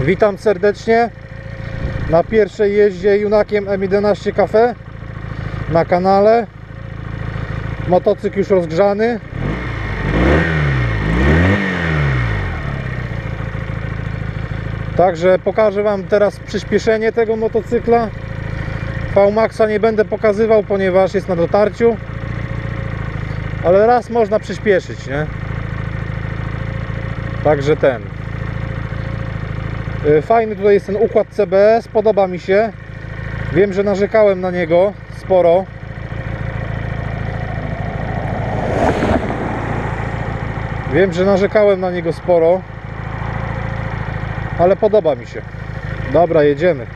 Witam serdecznie na pierwszej jeździe Junakiem M11 Cafe na kanale. Motocykl już rozgrzany. Także pokażę Wam teraz przyspieszenie tego motocykla. V-Maxa nie będę pokazywał, ponieważ jest na dotarciu. Ale raz można przyspieszyć, nie? Także ten. Y, Fajny tutaj jest ten układ CBS, podoba mi się. Wiem, że narzekałem na niego sporo. Wiem, że narzekałem na niego sporo. Ale podoba mi się. Dobra, jedziemy.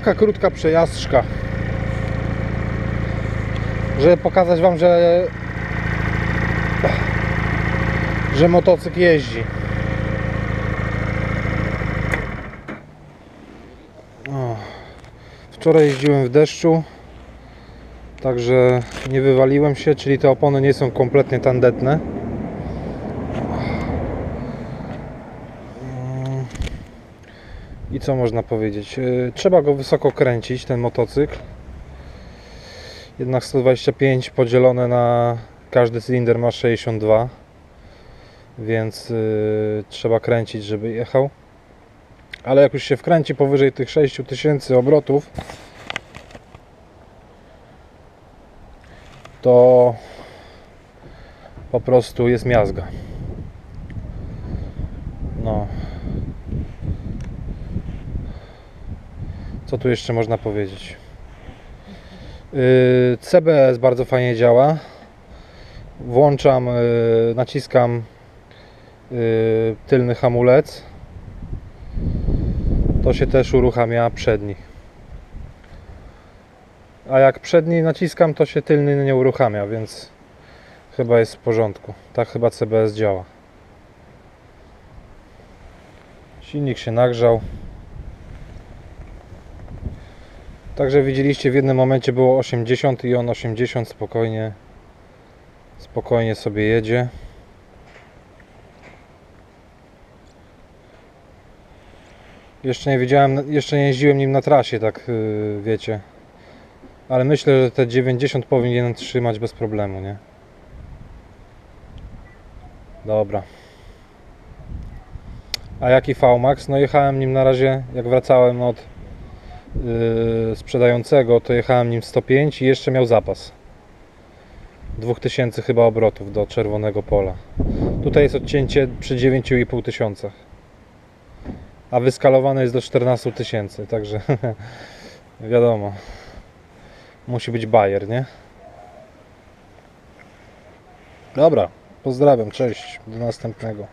Taka krótka przejażdżka, żeby pokazać Wam, że że motocykl jeździ. O, wczoraj jeździłem w deszczu, także nie wywaliłem się, czyli te opony nie są kompletnie tandetne. I co można powiedzieć? Yy, Trzeba go wysoko kręcić, ten motocykl. Jednak 125 podzielone na każdy cylinder ma 62 więc yy, trzeba kręcić, żeby jechał. Ale jak już się wkręci powyżej tych 6000 obrotów, to po prostu jest miazga. No. Co tu jeszcze można powiedzieć? Yy, CBS bardzo fajnie działa. Włączam, yy, naciskam yy, tylny hamulec. To się też uruchamia przedni. A jak przedni naciskam, to się tylny nie uruchamia, więc chyba jest w porządku. Tak chyba CBS działa. Silnik się nagrzał. Także widzieliście w jednym momencie było 80 i on 80 spokojnie spokojnie sobie jedzie. Jeszcze nie wiedziałem, jeszcze nie jeździłem nim na trasie, tak yy, wiecie. Ale myślę, że te 90 powinien trzymać bez problemu, nie? Dobra. A jaki VMAX? No jechałem nim na razie, jak wracałem od sprzedającego, to jechałem nim 105 i jeszcze miał zapas. 2000 chyba obrotów do czerwonego pola. Tutaj jest odcięcie przy 9,5 tysiącach. A wyskalowane jest do 14 tysięcy, także wiadomo. Musi być bajer, nie? Dobra, pozdrawiam, cześć, do następnego.